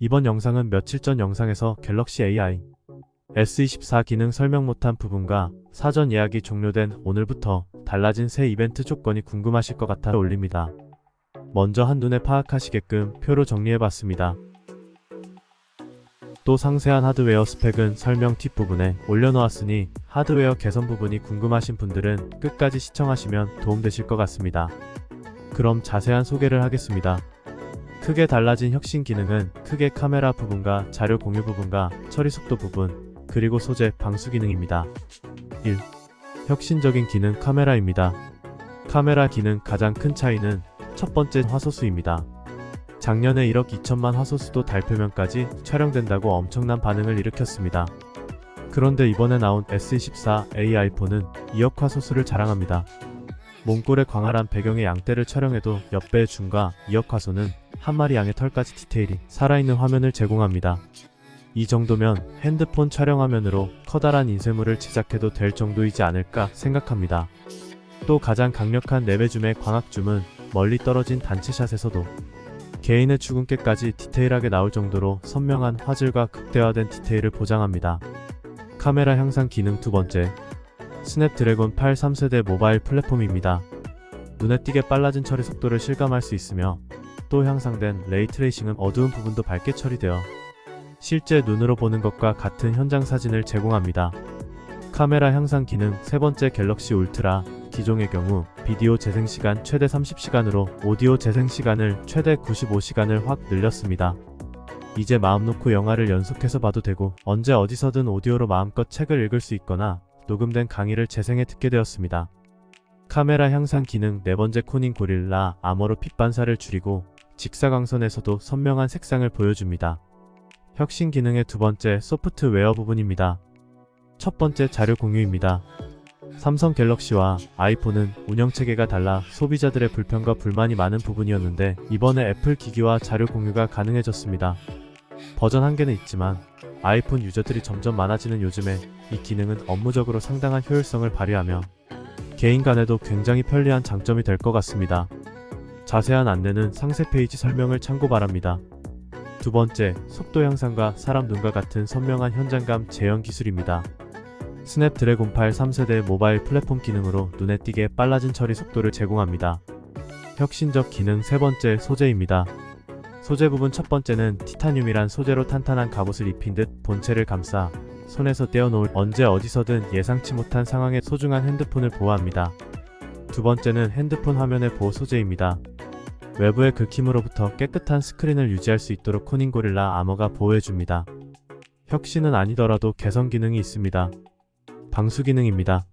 이번 영상은 며칠 전 영상에서 갤럭시 AI S24 기능 설명 못한 부분과 사전 예약이 종료된 오늘부터 달라진 새 이벤트 조건이 궁금하실 것 같아 올립니다. 먼저 한눈에 파악하시게끔 표로 정리해봤습니다. 또 상세한 하드웨어 스펙은 설명 팁 부분에 올려놓았으니 하드웨어 개선 부분이 궁금하신 분들은 끝까지 시청하시면 도움되실 것 같습니다. 그럼 자세한 소개를 하겠습니다. 크게 달라진 혁신 기능은 크게 카메라 부분과 자료 공유 부분과 처리 속도 부분, 그리고 소재 방수 기능입니다. 1. 혁신적인 기능 카메라입니다. 카메라 기능 가장 큰 차이는 첫 번째 화소수입니다. 작년에 1억 2천만 화소수도 달표면까지 촬영된다고 엄청난 반응을 일으켰습니다. 그런데 이번에 나온 S24 AI폰은 2억 화소수를 자랑합니다. 몽골의 광활한 배경의 양떼를 촬영해도 옆배의 줌과 2억 화소는 한 마리 양의 털까지 디테일이 살아있는 화면을 제공합니다. 이 정도면 핸드폰 촬영 화면으로 커다란 인쇄물을 제작해도 될 정도이지 않을까 생각합니다. 또 가장 강력한 레벨줌의 광학줌은 멀리 떨어진 단체샷에서도 개인의 출근께까지 디테일하게 나올 정도로 선명한 화질과 극대화된 디테일을 보장합니다. 카메라 향상 기능 두 번째, 스냅드래곤 8 3세대 모바일 플랫폼입니다. 눈에 띄게 빨라진 처리 속도를 실감할 수 있으며 또 향상된 레이트레이싱은 어두운 부분도 밝게 처리되어 실제 눈으로 보는 것과 같은 현장 사진을 제공합니다. 카메라 향상 기능 세 번째 갤럭시 울트라 기종의 경우 비디오 재생 시간 최대 30시간으로 오디오 재생 시간을 최대 95시간을 확 늘렸습니다. 이제 마음 놓고 영화를 연속해서 봐도 되고 언제 어디서든 오디오로 마음껏 책을 읽을 수 있거나 녹음된 강의를 재생해 듣게 되었습니다. 카메라 향상 기능 네 번째 코닝 고릴라 아머로 빛 반사를 줄이고 직사광선에서도 선명한 색상을 보여줍니다. 혁신 기능의 두 번째 소프트웨어 부분입니다. 첫 번째 자료 공유입니다. 삼성 갤럭시와 아이폰은 운영 체계가 달라 소비자들의 불편과 불만이 많은 부분이었는데 이번에 애플 기기와 자료 공유가 가능해졌습니다. 버전 한계는 있지만 아이폰 유저들이 점점 많아지는 요즘에 이 기능은 업무적으로 상당한 효율성을 발휘하며 개인 간에도 굉장히 편리한 장점이 될 것 같습니다. 자세한 안내는 상세 페이지 설명을 참고 바랍니다. 두 번째, 속도 향상과 사람 눈과 같은 선명한 현장감 재현 기술입니다. 스냅 드래곤 8 3세대 모바일 플랫폼 기능으로 눈에 띄게 빨라진 처리 속도를 제공합니다. 혁신적 기능 세 번째 소재입니다. 소재 부분 첫 번째는 티타늄이란 소재로 탄탄한 갑옷을 입힌 듯 본체를 감싸 손에서 떼어놓을 언제 어디서든 예상치 못한 상황에 소중한 핸드폰을 보호합니다. 두 번째는 핸드폰 화면의 보호 소재입니다. 외부의 긁힘으로부터 깨끗한 스크린을 유지할 수 있도록 코닝 고릴라 아머가 보호해줍니다. 혁신은 아니더라도 개선 기능이 있습니다. 방수 기능입니다.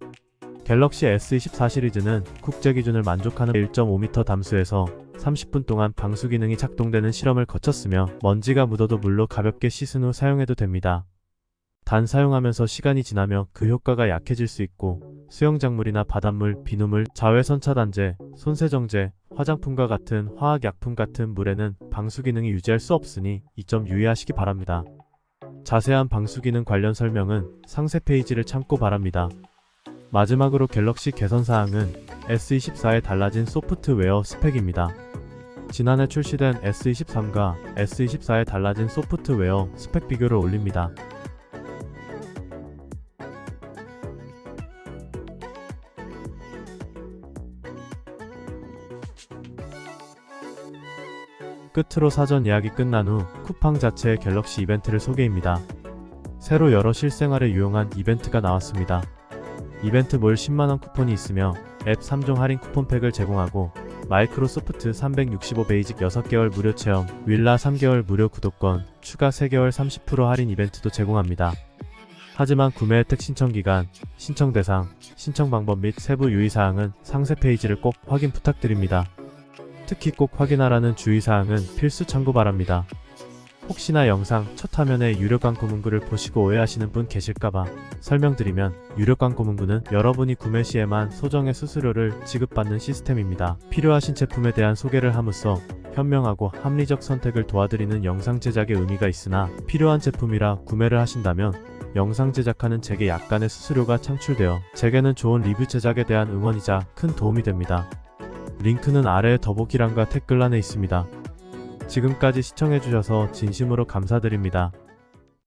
갤럭시 S24 시리즈는 국제 기준을 만족하는 1.5m 담수에서 30분 동안 방수 기능이 작동되는 실험을 거쳤으며 먼지가 묻어도 물로 가볍게 씻은 후 사용해도 됩니다. 단 사용하면서 시간이 지나며 그 효과가 약해질 수 있고 수영작물이나 바닷물, 비누물, 자외선 차단제, 손세정제, 화장품과 같은 화학약품 같은 물에는 방수 기능이 유지할 수 없으니 이 점 유의하시기 바랍니다. 자세한 방수 기능 관련 설명은 상세 페이지를 참고 바랍니다. 마지막으로 갤럭시 개선 사항은 S24에 달라진 소프트웨어 스펙입니다. 지난해 출시된 S23과 S24에 달라진 소프트웨어 스펙 비교를 올립니다. 끝으로 사전 예약이 끝난 후 쿠팡 자체의 갤럭시 이벤트를 소개입니다. 새로 여러 실생활에 유용한 이벤트가 나왔습니다. 이벤트 몰 10만원 쿠폰이 있으며 앱 3종 할인 쿠폰팩을 제공하고 마이크로소프트 365 베이직 6개월 무료 체험, 윌라 3개월 무료 구독권, 추가 3개월 30% 할인 이벤트도 제공합니다. 하지만 구매 혜택 신청 기간, 신청 대상, 신청 방법 및 세부 유의사항은 상세 페이지를 꼭 확인 부탁드립니다. 특히 꼭 확인하라는 주의사항은 필수 참고 바랍니다. 혹시나 영상 첫 화면에 유료 광고 문구를 보시고 오해하시는 분 계실까봐 설명드리면 유료 광고 문구는 여러분이 구매 시에만 소정의 수수료를 지급받는 시스템입니다. 필요하신 제품에 대한 소개를 함으써 현명하고 합리적 선택을 도와드리는 영상 제작의 의미가 있으나 필요한 제품이라 구매를 하신다면 영상 제작하는 제게 약간의 수수료가 창출되어 제게는 좋은 리뷰 제작에 대한 응원이자 큰 도움이 됩니다. 링크는 아래의 더보기란과 댓글란에 있습니다. 지금까지 시청해주셔서 진심으로 감사드립니다.